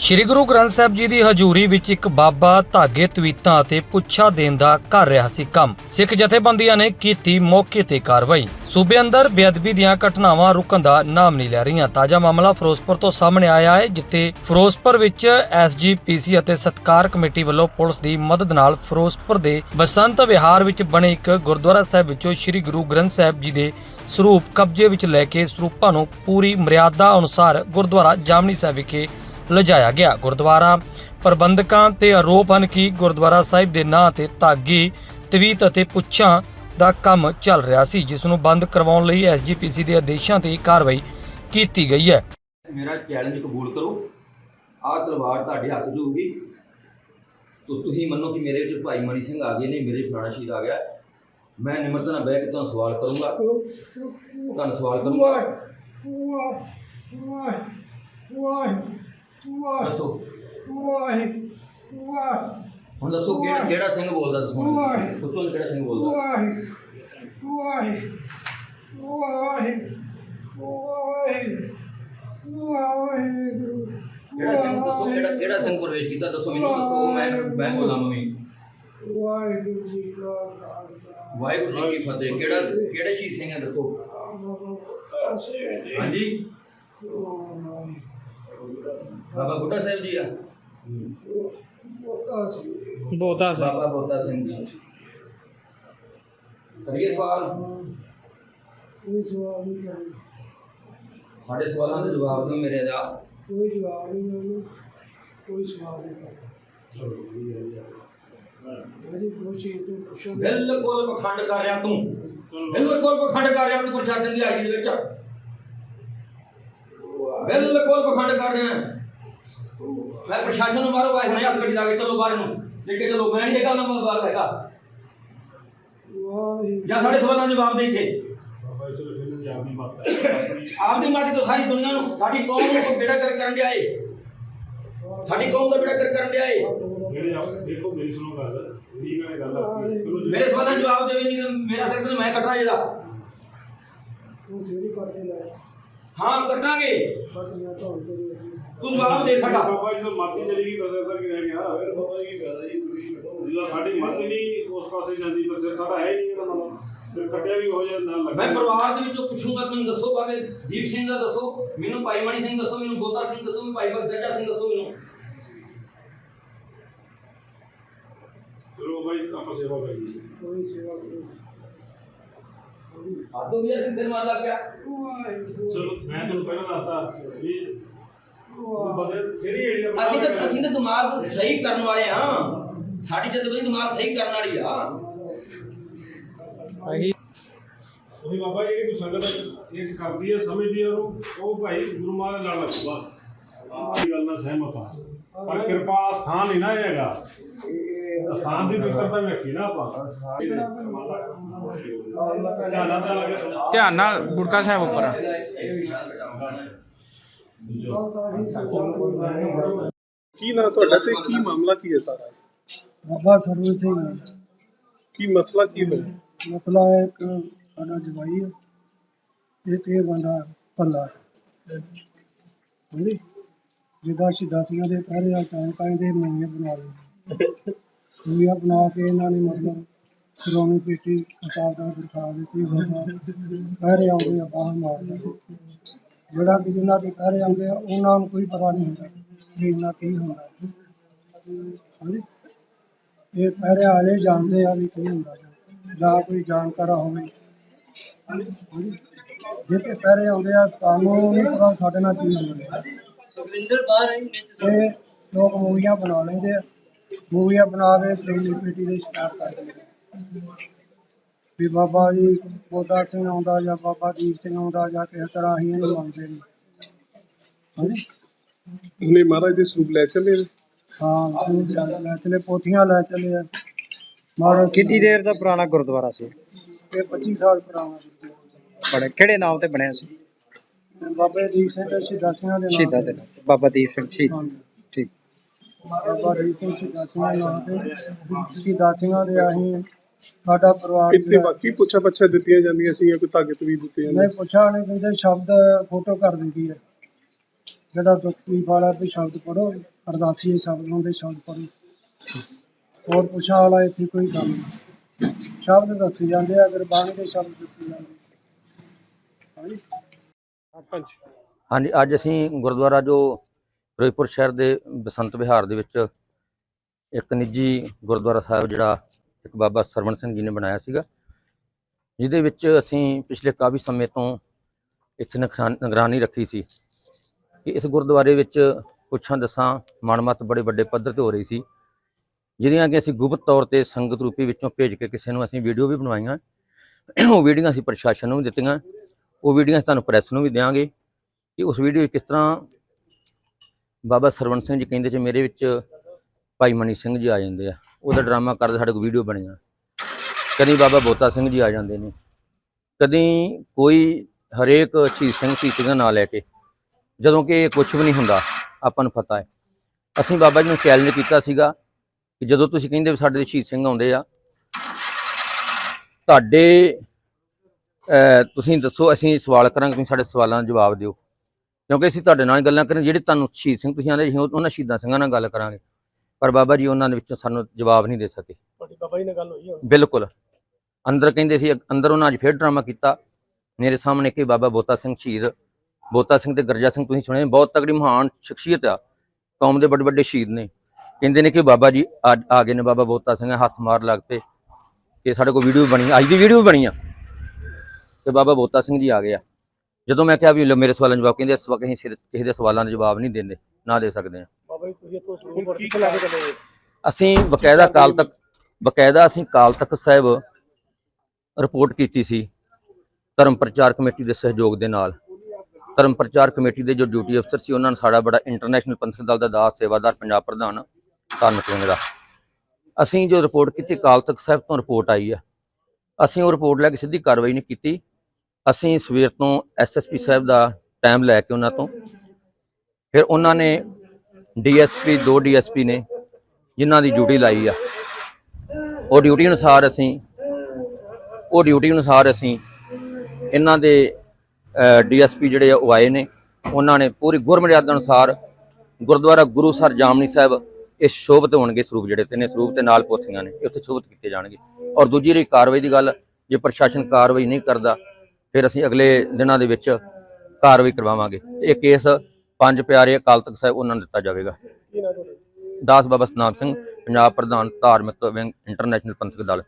ਸ੍ਰੀ ਗੁਰੂ ਗ੍ਰੰਥ ਸਾਹਿਬ ਜੀ ਦੀ ਹਜ਼ੂਰੀ ਵਿੱਚ ਇੱਕ ਬਾਬਾ ਧਾਗੇ ਤਵੀਤਾਂ ਅਤੇ ਪੁੱਛਾ ਦੇਣ ਦਾ ਕਰ ਰਿਹਾ ਸੀ ਕੰਮ। ਸਿੱਖ ਜਥੇਬੰਦੀਆਂ ਨੇ ਕੀਤੀ ਮੌਕੇ ਤੇ ਕਾਰਵਾਈ। ਸੂਬੇ ਅੰਦਰ ਬੇਅਦਬੀ ਦੀਆਂ ਘਟਨਾਵਾਂ ਰੁਕਣ ਦਾ ਨਾਮ ਨਹੀਂ ਲੈ ਰਹੀਆਂ। ਤਾਜ਼ਾ ਮਾਮਲਾ ਫਿਰੋਜ਼ਪੁਰ ਤੋਂ ਸਾਹਮਣੇ ਆਇਆ ਹੈ, ਜਿੱਥੇ ਫਿਰੋਜ਼ਪੁਰ ਵਿੱਚ ਐਸਜੀਪੀਸੀ ਅਤੇ ਸਤਕਾਰ ਕਮੇਟੀ ਵੱਲੋਂ ਪੁਲਿਸ ਦੀ ਮਦਦ ਨਾਲ ਫਿਰੋਜ਼ਪੁਰ ਦੇ ਬਸੰਤ ਵਿਹਾਰ ਵਿੱਚ ਬਣੇ ਇੱਕ ਗੁਰਦੁਆਰਾ ਸਾਹਿਬ ਵਿੱਚੋਂ ਸ੍ਰੀ ਗੁਰੂ ਗ੍ਰੰਥ ਸਾਹਿਬ ਜੀ ਦੇ ਸਰੂਪ ਕਬਜ਼ੇ ਵਿੱਚ ਲੈ ਕੇ ਸਰੂਪਾਂ ਨੂੰ ਪੂਰੀ ਮਰਿਆਦਾ ਅਨੁਸਾਰ ਗੁਰਦੁਆਰਾ ਜਾਮਨੀ ਸਾਹਿਬ ਵਿਖੇ ਲਿਜਾਇਆ ਗਿਆ। ਗੁਰਦੁਆਰਾ ਪ੍ਰਬੰਧਕਾਂ ਤੇ ਆਰੋਪ ਹਨ ਕਿ ਗੁਰਦੁਆਰਾ ਸਾਹਿਬ ਦੇ ਨਾਂ ਤੇ ਧਾਗੀ ਤਵੀਤ ਅਤੇ ਪੁੱਛਾਂ ਦਾ ਕੰਮ ਚੱਲ ਰਿਹਾ ਸੀ ਜਿਸ ਨੂੰ ਬੰਦ ਕਰਵਾਉਣ ਲਈ ਐਸਜੀਪੀਸੀ ਦੇ ਆਦੇਸ਼ਾਂ ਤੇ ਕਾਰਵਾਈ ਕੀਤੀ ਗਈ ਹੈ। ਮੇਰਾ ਚੈਲੰਜ ਕਬੂਲ ਕਰੋ। ਆਹ ਤਲਵਾਰ ਤੁਹਾਡੇ ਹੱਥ 'ਚ ਹੋਊਗੀ। ਤੋ ਤੁਸੀਂ ਮੰਨੋ ਕਿ ਮੇਰੇ ਵਿੱਚ ਭਾਈ ਮਨੀ ਸਿੰਘ ਆ ਗਏ ਨੇ ਮੇਰੇ ਫਲਾਣਾ ਸ਼ਹੀਦ ਆ ਗਿਆ। ਮੈਂ ਨਿਮਰਤਾ ਨਾਲ ਬਹਿ ਕੇ ਤੁਹਾਨੂੰ ਸਵਾਲ ਕਰੂੰਗਾ। ਤੁਹਾਨੂੰ ਸਵਾਲ ਕਰੂੰਗਾ। ਦੱਸੋ। ਹੁਣ ਦੱਸੋ ਕਿਹੜਾ ਕਿਹੜਾ ਸਿੰਘ ਬੋਲਦਾ ਦੱਸੋ ਹੁਣ। ਦੱਸੋ ਕਿਹੜਾ ਸਿੰਘ ਬੋਲਦਾ। ਕਿਹੜਾ ਸਿੰਘ? ਦੱਸੋ ਕਿਹੜਾ ਕਿਹੜਾ ਸਿੰਘ ਪ੍ਰਵੇਸ਼ ਕੀਤਾ? ਦੱਸੋ ਮੈਨੂੰ ਦੱਸੋ। ਮੈਂ ਮੈਂ ਬੋਲਾਂ ਮੰਮੀ। ਵਾਹਿਗੁਰੂ ਜੀ ਕਾ ਖਾਲਸਾ। ਵਾਹਿਗੁਰੂ ਜੀ ਕੀ ਫਤਿਹ। ਕਿਹੜਾ ਕਿਹੜੇ ਸ਼ਹੀਦ ਸਿੰਘ ਹੈ ਦੱਸੋ। ਬਾਬਾ ਬੁੱਢਾ ਸਿੰਘ ਜੀ। ਹਾਂਜੀ। ਬਾਬਾ ਬੁੱਢਾ ਸਾਹਿਬ ਜੀ ਆ? ਬੁੱਢਾ ਸਿੰਘ ਬੋਦਾ ਬਾਬਾ ਬੋਤਾ ਸਿੰਘ ਜੀ। ਕਰੀਏ ਸਵਾਲ? ਕੋਈ ਸਵਾਲ ਨਹੀਂ ਕਰਨਾ। ਸਾਡੇ ਸਵਾਲਾਂ ਦੇ ਜਵਾਬ ਦਿਓ ਮੇਰੇ ਦਾ। ਕੋਈ ਜਵਾਬ ਨਹੀਂ ਮੈਨੂੰ ਕੋਈ ਸਵਾਲ ਨਹੀਂ ਕਰਨਾ। ਮੇਰੀ ਕੋਸ਼ਿਸ਼ ਤੇ ਪੁੱਛਣ ਦਾ ਬਿਲਕੁਲ ਪਖੰਡ ਕਰ ਰਿਹਾ ਤੂੰ। ਬਿਲਕੁਲ ਪਖੰਡ ਕਰ ਰਿਹਾ ਤੂੰ ਪ੍ਰਸ਼ਾਸਨ ਦੀ ਆਈ ਦੇ ਵਿੱਚ। ਬਿਲਕੁਲ ਪਖੰਡ ਕਰ ਰਿਹਾ। ਮੈਂ ਪ੍ਰਸ਼ਾਸਨ ਨੂੰ ਬਾਹਰੋਂ ਆਏ ਹੁਣੇ ਹੱਥ ਗੱਡੀ ਲਾ ਕੇ ਚਲੋ ਬਾਹਰ ਨੂੰ। ਲੈ ਕੇ ਚਲੋ ਮੈਂ ਨਹੀਂ ਹੈਗਾ ਉਹਨਾਂ ਨੂੰ ਬਾਹਰ ਹੈਗਾ। ਜਾਂ ਸਾਡੇ ਸਵਾਲਾਂ ਦੇ ਜਵਾਬ ਦੇ ਇੱਥੇ। ਆਪਦੀ ਮਾਤੀ ਤੋਂ ਸਾਰੀ ਦੁਨੀਆ ਨੂੰ ਸਾਡੀ ਕੌਮ ਨੂੰ ਬੇੜਾ ਕਰ ਕਰਨ ਡਿਆ ਏ। ਸਾਡੀ ਕੌਮ ਦਾ ਬੇੜਾ ਕਰ ਕਰਨ ਡਿਆ ਏ। ਜਿਹੜੇ ਆਪ ਦੇਖੋ ਮੇਰੀ ਸੁਣੋ ਗੱਲ। ਇਹ ਗੱਲ ਗੱਲ ਮੇਰੇ ਸਵਾਲਾਂ ਦੇ ਜਵਾਬ ਦੇਵੇ ਨਹੀਂ ਮੇਰਾ ਸਿਰ ਤੇ ਮੈਂ ਕੱਟਣਾ ਇਹਦਾ। ਤੂੰ ਸੇਰੀ ਕਰਕੇ ਲੈ ਹਾਂ ਕੱਟਾਂਗੇ। ਬਟ ਮੈਂ ਤਾਂ ਜਵਾਬ ਦੇ ਸਾਡਾ। ਬਾਬਾ ਜੀ ਤੋਂ ਮਾਤੀ ਚਲੀ ਗਈ ਬਸ ਐਸਾ ਕੀ ਰਹਿ ਗਿਆ ਫਿਰ ਬਾਬਾ ਜੀ ਕਹਦਾ ਜੀ ਤੁਸੀਂ ਛੱਡੋ। ਜਿਹੜਾ ਸਾਡੀ ਮਾਤੀ ਨਹੀਂ ਉਸ ਪਾਸੇ ਜਾਂਦੀ ਪਰ ਸਿਰ ਸਾਡਾ ਹੈ ਹੀ ਨਹੀਂ ਇਹਦਾ ਮਤਲਬ ਫਿਰ ਕੱਟਿਆ ਵੀ ਹੋ ਜਾਂਦਾ ਨਾਲ ਮੈਂ ਪਰਿਵਾਰ ਦੇ ਵਿੱਚੋਂ ਪੁੱਛੂੰਗਾ ਤੁਸੀਂ ਦੱਸੋ ਬਾਬੇ ਦੀਪ ਸਿੰਘ ਦਾ ਦੱਸੋ ਮੈਨੂੰ ਭਾਈ ਮਣੀ ਸਿੰਘ ਦੱਸੋ ਮੈਨੂੰ ਬੋਤਾ ਸਿੰਘ ਦੱਸੋ ਮੈਨੂੰ ਭਾਈ ਬਗਦੜਾ ਸਿੰਘ ਦੱਸੋ ਮੈਨੂੰ। ਚਲੋ ਜੀ ਆਪਾਂ ਸੇਵਾ ਕਰੀਏ ਕੋਈ ਸੇਵਾ ਕਰੋ ਆਦੋ ਵੀ ਅਸੀਂ ਸਿਰ ਮਾਰ ਲੱਗ ਵਾਹਿਗੁਰੂ। ਚਲੋ ਮੈਂ ਤੁਹਾਨੂੰ ਪਹਿਲਾਂ ਦੱਸਤਾ ਵੀ ਬੰਦੇ ਸਿਰੀ ਏੜੀ ਦਾ ਅਸੀਂ ਤਾਂ ਅਸੀਂ ਤਾਂ ਦਿਮਾਗ ਸਹੀ ਕਰਨ ਵਾਲੇ ਹਾਂ। ਸਾਡੀ ਜਦ ਦਿਮਾਗ ਸਹੀ ਕਰਨ ਵਾਲੀ ਆ। ਉਹੀ ਬਾਬਾ ਜਿਹੜੀ ਕੋਈ ਸੰਗਤ ਇਹ ਕਰਦੀ ਹੈ ਸਮਝਦੀ ਹੈ ਉਹਨੂੰ। ਉਹ ਭਾਈ ਗੁਰੂ ਮਾਂ ਦੇ ਨਾਲ ਲੱਗੂ ਬਸ ਆਹ ਗੱਲ ਨਾਲ ਸਹਿਮਤ ਹਾਂ ਪਰ ਕਿਰਪਾ ਵਾਲਾ ਸਥਾਨ ਨਹੀਂ ਨਾ ਇਹ ਹੈਗਾ। ਸਥਾਨ ਦੀ ਪਵਿੱਤਰਤਾ ਵੇਖੀ ਨਾ ਆਪਾਂ। ਧਿਆਨਾਂ ਨਾਲ ਲੱਗੇ। ਸੁਣੋ ਧਿਆਨ ਨਾਲ ਗੁਰਕਾ ਸਾਹਿਬ ਉੱਪਰ ਆ। ਕੀ ਨਾਂ ਤੁਹਾਡਾ ਤੇ ਕੀ ਮਾਮਲਾ ਕੀ ਹੈ ਸਾਰਾ? ਬਾਬਾ ਸਰਵਨ ਸਿੰਘ ਕੀ ਮਸਲਾ ਕੀ ਹੋਇਆ? ਮਸਲਾ ਹੈ ਇੱਕ ਸਾਡਾ ਜਵਾਈ ਹੈ। ਇਹ ਬੰਦਾ ਪੱਲਾ ਹਾਂਜੀ। ਜਿਹਦਾ ਸ਼ਹੀਦਾਂ ਸਿੰਘਾਂ ਦੇ ਪਹਿਰੇ ਆ ਚਾਂਕਾਂ ਦੇ ਮਹੀਨੇ ਬਣਾ ਲਏ। ਮਹੀਨੇ ਬਣਾ ਕੇ ਇਹਨਾਂ ਨੇ ਮਤਲਬ ਸ਼੍ਰੋਮਣੀ ਪੇਟੀ ਅਕਾਲ ਦਾ ਦਿਖਾ ਦਿੱਤੀ ਬਾਬਾ ਪਹਿਰੇ ਆਉਂਦੇ ਆ ਬਾਹਰ ਮਾਰਦੇ। ਜਿਹੜਾ ਕਿ ਜਿਨ੍ਹਾਂ ਦੇ ਪਹਿਰੇ ਆਉਂਦੇ ਆ ਉਹਨਾਂ ਨੂੰ ਕੋਈ ਪਤਾ ਨਹੀਂ ਹੁੰਦਾ ਵੀ ਇਹਨਾਂ ਕੀ ਹੁੰਦਾ ਹਾਂਜੀ। ਇਹ ਪਹਿਰੇ ਵਾਲੇ ਜਾਣਦੇ ਆ ਵੀ ਕੀ ਹੁੰਦਾ ਜਾਂ- ਜਾਂ ਕੋਈ ਜਾਣਕਾਰ ਹੋਵੇ। ਹਾਂਜੀ। ਜਿੱਥੇ ਪਹਿਰੇ ਆਉਂਦੇ ਆ ਸਾਨੂੰ ਨਹੀਂ ਪਤਾ ਸਾਡੇ ਨਾਲ ਕੀ ਹੁੰਦਾ। ਇਹ ਲੋਕ ਮੂਵੀਆਂ ਬਣਾ ਲੈਂਦੇ ਆ। ਮੂਵੀਆਂ ਬਣਾ ਕੇ ਕਮੇਟੀ ਦੇ ਸ਼ਿਕਾਰ ਕਰ ਦਿੰਦੇ ਆ। ਵੀ ਬਾਬਾ ਜੀ ਬੋਦਾ ਸਿੰਘ ਆਉਂਦਾ ਜਾਂ ਬਾਬਾ ਦੀਪ ਸਿੰਘ ਆਉਂਦਾ ਜਾਂ ਕਿਸੇ ਤਰ੍ਹਾਂ ਅਸੀਂ ਇਹਨੂੰ ਮੰਨਦੇ ਨਹੀਂ ਹਾਂਜੀ? ਉਹਨੇ ਮਹਾਰਾਜ ਦੇ ਸਰੂਪ ਲੈ ਚੱਲੇ ਨੇ। ਹਾਂ ਲੈ ਲੈ ਚਲੇ ਪੋਥੀਆਂ ਲੈ ਚਲੇ ਆ। ਮਹਾਰਾਜ ਕਿੰਨੀ ਦੇਰ ਦਾ ਪੁਰਾਣਾ ਗੁਰਦੁਆਰਾ ਸੀ? ਇਹ 25 ਸਾਲ ਪੁਰਾਣਾ ਬੜੇ ਕਿਹੜੇ ਨਾਮ ਤੇ ਬਣਿਆ ਸੀ? ਬਾਬੇ ਦੀਪ ਸਿੰਘ ਤੇ ਸ਼ਹੀਦਾਂ ਸਿੰਘਾਂ ਦੇ ਨਾਮ ਸ਼ਹੀਦਾਂ ਦੇ ਨਾਮ ਤੇ। ਬਾਬਾ ਦੀਪ ਸਿੰਘ ਸ਼ਹੀਦ। ਹਾਂਜੀ। ਠੀਕ। ਬਾਬਾ ਦੀਪ ਸਿੰਘ ਸ਼ਹੀਦਾਂ ਸਿੰਘਾਂ ਦੇ ਨਾਮ ਤੇ ਸ਼ਹੀਦਾਂ ਸਿੰਘਾਂ ਦੇ ਅਸੀਂ ਸਾਡਾ ਪਰਿਵਾਰ ਇੱਥੇ ਜਿਹੜਾ- ਬਾਕੀ ਪੁੱਛਾ ਪੱਛਾ ਦਿੱਤੀਆਂ ਜਾਂਦੀਆਂ ਸੀ ਕੋਈ ਤਾਕਤ ਵੀ ਦਿੱਤੇ ਜਾਂਦੇ ਨਹੀਂ ਪੁੱਛਾ ਨਹੀਂ ਦਿੰਦੇ ਸ਼ਬਦ ਫੋਟੋ ਕਰ ਦਿੰਦੀ ਹੈ। ਜਿਹੜਾ ਦੁਖੀ ਵਾਲਾ ਵੀ ਸ਼ਬਦ ਪੜੋ ਅਰਦਾਸੀ ਸ਼ਬਦ ਹੁੰਦੇ ਸ਼ਬਦ ਪੜੋ ਹੋਰ ਪੁੱਛਾ ਵਾਲਾ ਇੱਥੇ ਕੋਈ ਕੰਮ ਨਹੀਂ। ਸ਼ਬਦ ਦੱਸੇ ਜਾਂਦੇ ਆ ਗੁਰਬਾਣੀ ਦੇ ਸ਼ਬਦ ਦੱਸੇ ਜਾਂਦੇ ਹਾਂਜੀ? ਅੱਜ ਅਸੀਂ ਗੁਰਦੁਆਰਾ ਜੋ ਫਿਰੋਜ਼ਪੁਰ ਸ਼ਹਿਰ ਦੇ ਬਸੰਤ ਵਿਹਾਰ ਦੇ ਵਿੱਚ ਇੱਕ ਨਿੱਜੀ ਗੁਰਦੁਆਰਾ ਸਾਹਿਬ ਜਿਹੜਾ ਇੱਕ ਬਾਬਾ ਸਰਵਣ ਸਿੰਘ ਜੀ ਨੇ ਬਣਾਇਆ ਸੀਗਾ, ਜਿਹਦੇ ਵਿੱਚ ਅਸੀਂ ਪਿਛਲੇ ਕਾਫੀ ਸਮੇਂ ਤੋਂ ਇੱਥੇ ਨਿਗਰਾਨ- ਨਿਗਰਾਨੀ ਰੱਖੀ ਸੀ ਕਿ ਇਸ ਗੁਰਦੁਆਰੇ ਵਿੱਚ ਪੁੱਛਾਂ ਦਸਾਂ ਮਨਮਤ ਬੜੇ ਵੱਡੇ ਪੱਧਰ ਤੇ ਹੋ ਰਹੀ ਸੀ ਜਿਹਦੀਆਂ ਕਿ ਅਸੀਂ ਗੁਪਤ ਤੌਰ ਤੇ ਸੰਗਤ ਰੂਪੀ ਵਿੱਚੋਂ ਭੇਜ ਕੇ ਕਿਸੇ ਨੂੰ ਅਸੀਂ ਵੀਡੀਓ ਵੀ ਬਣਵਾਈਆਂ, ਉਹ ਵੀਡੀਓ ਅਸੀਂ ਪ੍ਰਸ਼ਾਸਨ ਨੂੰ ਵੀ ਦਿੱਤੀਆਂ, ਉਹ ਵੀਡੀਓ ਅਸੀਂ ਤੁਹਾਨੂੰ ਪ੍ਰੈਸ ਨੂੰ ਵੀ ਦਿਆਂਗੇ ਕਿ ਉਸ ਵੀਡੀਓ ਕਿਸ ਤਰ੍ਹਾਂ ਬਾਬਾ ਸਰਵਣ ਸਿੰਘ ਜੀ ਕਹਿੰਦੇ ਜੇ ਮੇਰੇ ਵਿੱਚ ਭਾਈ ਮਨੀ ਸਿੰਘ ਜੀ ਆ ਜਾਂਦੇ ਆ। ਉਹਦਾ ਡਰਾਮਾ ਕਰਦੇ, ਸਾਡੇ ਕੋਲ ਵੀਡੀਓ ਬਣੀਆਂ। ਕਦੀ ਬਾਬਾ ਬੋਤਾ ਸਿੰਘ ਜੀ ਆ ਜਾਂਦੇ ਨੇ। ਕਦੀ ਕੋਈ ਹਰੇਕ ਸ਼ਹੀਦ ਸਿੰਘ ਸ਼ਹੀਦ ਦਾ ਨਾਂ ਲੈ ਕੇ। ਜਦੋਂ ਕਿ ਇਹ ਕੁਝ ਵੀ ਨਹੀਂ ਹੁੰਦਾ, ਆਪਾਂ ਨੂੰ ਪਤਾ ਹੈ। ਅਸੀਂ ਬਾਬਾ ਜੀ ਨੂੰ ਚੈਲੰਜ ਕੀਤਾ ਸੀਗਾ ਕਿ ਜਦੋਂ ਤੁਸੀਂ ਕਹਿੰਦੇ ਵੀ ਸਾਡੇ ਸ਼ਹੀਦ ਸਿੰਘ ਆਉਂਦੇ ਆ, ਤੁਹਾਡੇ ਤੁਸੀਂ ਦੱਸੋ, ਅਸੀਂ ਸਵਾਲ ਕਰਾਂਗੇ, ਤੁਸੀਂ ਸਾਡੇ ਸਵਾਲਾਂ ਦਾ ਜਵਾਬ ਦਿਓ। ਕਿਉਂਕਿ ਅਸੀਂ ਤੁਹਾਡੇ ਨਾਲ ਗੱਲਾਂ ਕਰਾਂ ਜਿਹੜੇ ਤੁਹਾਨੂੰ ਸ਼ਹੀਦ ਸਿੰਘ ਤੁਸੀਂ ਆਂਦੇ ਉਹਨਾਂ ਸ਼ਹੀਦਾਂ ਸਿੰਘਾਂ ਨਾਲ ਗੱਲ ਕਰਾਂਗੇ। ਪਰ ਬਾਬਾ ਜੀ ਉਹਨਾਂ ਦੇ ਵਿੱਚੋਂ ਸਾਨੂੰ ਜਵਾਬ ਨਹੀਂ ਦੇ ਸਕੇ। ਤੁਹਾਡੀ ਬਾਬਾ ਜੀ ਨਾਲ ਗੱਲ ਹੋਈ ਬਿਲਕੁਲ। ਅੰਦਰ ਕਹਿੰਦੇ ਸੀ ਅੰਦਰ ਉਹਨਾਂ ਅੱਜ ਫੇਰ ਡਰਾਮਾ ਕੀਤਾ। ਮੇਰੇ ਸਾਹਮਣੇ ਕਿ ਬਾਬਾ ਬੋਤਾ ਸਿੰਘ ਸ਼ਹੀਦ। ਬੋਤਾ ਸਿੰਘ ਤੇ ਗਰਜਾ ਸਿੰਘ ਤੁਸੀਂ ਸੁਣੇ ਬਹੁਤ ਤਗੜੀ ਮਹਾਨ ਸ਼ਖਸੀਅਤ ਆ। ਕੌਮ ਦੇ ਵੱਡੇ ਵੱਡੇ ਸ਼ਹੀਦ ਨੇ। ਕਹਿੰਦੇ ਨੇ ਕਿ ਬਾਬਾ ਜੀ ਆ ਗਏ ਨੇ ਬਾਬਾ ਬੋਤਾ ਸਿੰਘ ਹੱਥ ਮਾਰ ਲੱਗ ਪਏ। ਕਿ ਸਾਡੇ ਕੋਲ ਵੀਡੀਓ ਬਣੀ ਅੱਜ ਦੀ ਵੀਡੀਓ ਬਣੀ ਆ। ਤੇ ਬਾਬਾ ਬੋਤਾ ਸਿੰਘ ਜੀ ਆ ਗਏ ਆ। ਜਦੋਂ ਮੈਂ ਕਿਹਾ ਵੀ ਮੇਰੇ ਸਵਾਲਾਂ ਦਾ ਜਵਾਬ ਕਹਿੰਦੇ ਇਸ ਵਕਤ ਅਸੀਂ ਸਿਰ- ਕਿਸੇ ਦੇ ਸਵਾਲਾਂ ਦਾ ਜਵਾਬ ਨਹੀਂ ਦਿੰਦੇ ਨਾ ਦੇ ਸਕਦੇ ਆ। ਬਾਬਾ ਜੀ ਤੁਸੀਂ ਇੱਥੋਂ ਸਲੂਕ ਵਰਤੀ ਕੇ ਲੈ ਕੇ ਚੱਲੇ ਅਸੀਂ ਬਕਾਇਦਾ ਕਾਲ ਤੱਕ ਬਕਾਇਦਾ ਅਸੀਂ ਕਾਲ ਤਖਤ ਸਾਹਿਬ ਰਿਪੋਰਟ ਕੀਤੀ ਸੀ ਧਰਮ ਪ੍ਰਚਾਰ ਕਮੇਟੀ ਦੇ ਸਹਿਯੋਗ ਦੇ ਨਾਲ। ਧਰਮ ਪ੍ਰਚਾਰ ਕਮੇਟੀ ਦੇ ਜੋ ਡਿਊਟੀ ਅਫਸਰ ਸੀ ਉਹਨਾਂ ਨੇ ਸਾਡਾ ਬੜਾ ਇੰਟਰਨੈਸ਼ਨਲ ਪੰਥਕ ਦਲ ਦਾ ਦਾਸ ਸੇਵਾਦਾਰ ਪੰਜਾਬ ਪ੍ਰਧਾਨ ਧਾਰਮਿਕ ਵਿੰਗ ਦਾ। ਅਸੀਂ ਜੋ ਰਿਪੋਰਟ ਕੀਤੀ ਕਾਲ ਤਖਤ ਸਾਹਿਬ ਤੋਂ ਰਿਪੋਰਟ ਆਈ ਆ। ਅਸੀਂ ਉਹ ਰਿਪੋਰਟ ਲੈ ਕੇ ਸਿੱਧੀ ਕਾਰਵਾਈ ਨਹੀਂ ਕੀਤੀ। ਅਸੀਂ ਸਵੇਰ ਤੋਂ ਐਸਐਸਪੀ ਸਾਹਿਬ ਦਾ ਟਾਈਮ ਲੈ ਕੇ ਉਹਨਾਂ ਤੋਂ। ਫਿਰ ਉਹਨਾਂ ਨੇ ਡੀਐਸਪੀ, ਦੋ ਡੀਐਸਪੀ ਨੇ ਜਿਨ੍ਹਾਂ ਦੀ ਡਿਊਟੀ ਲਾਈ ਆ। ਉਹ ਡਿਊਟੀ ਅਨੁਸਾਰ ਅਸੀਂ, ਉਹ ਡਿਊਟੀ ਅਨੁਸਾਰ ਅਸੀਂ ਇਹਨਾਂ ਦੇ ਡੀਐਸਪੀ ਜਿਹੜੇ ਆ ਉਹ ਆਏ ਨੇ। ਉਹਨਾਂ ਨੇ ਪੂਰੀ ਗੁਰਮਰਿਆਦਾ ਅਨੁਸਾਰ ਗੁਰਦੁਆਰਾ ਗੁਰੂ ਸਰ ਜਾਮਨੀ ਸਾਹਿਬ ਇਹ ਸ਼ੋਭਤ ਹੋਣਗੇ ਸਰੂਪ ਜਿਹੜੇ ਤੇ ਨੇ, ਸਰੂਪ ਤੇ ਨਾਲ ਪੋਥੀਆਂ ਨੇ ਉੱਥੇ ਸ਼ੋਭਤ ਕੀਤੇ ਜਾਣਗੇ। ਔਰ ਦੂਜੀ ਰਹੀ ਕਾਰਵਾਈ ਦੀ ਗੱਲ, ਜੇ ਪ੍ਰਸ਼ਾਸਨ ਕਾਰਵਾਈ ਨਹੀਂ ਕਰਦਾ, ਫਿਰ ਅਸੀਂ ਅਗਲੇ ਦਿਨਾਂ ਦੇ ਵਿੱਚ ਕਾਰਵਾਈ ਕਰਵਾਵਾਂਗੇ। ਇਹ ਕੇਸ ਪੰਜ ਪਿਆਰੇ ਅਕਾਲ ਤਖਤ ਸਾਹਿਬ ਉਹਨਾਂ ਨੂੰ ਦਿੱਤਾ ਜਾਵੇਗਾ। ਦਾਸ ਬਾਬਾ ਸਤਨਾਮ ਸਿੰਘ ਪੰਜਾਬ ਪ੍ਰਧਾਨ ਧਾਰਮਿਕ ਵਿੰਗ ਇੰਟਰਨੈਸ਼ਨਲ ਪੰਥਕ ਦਲ।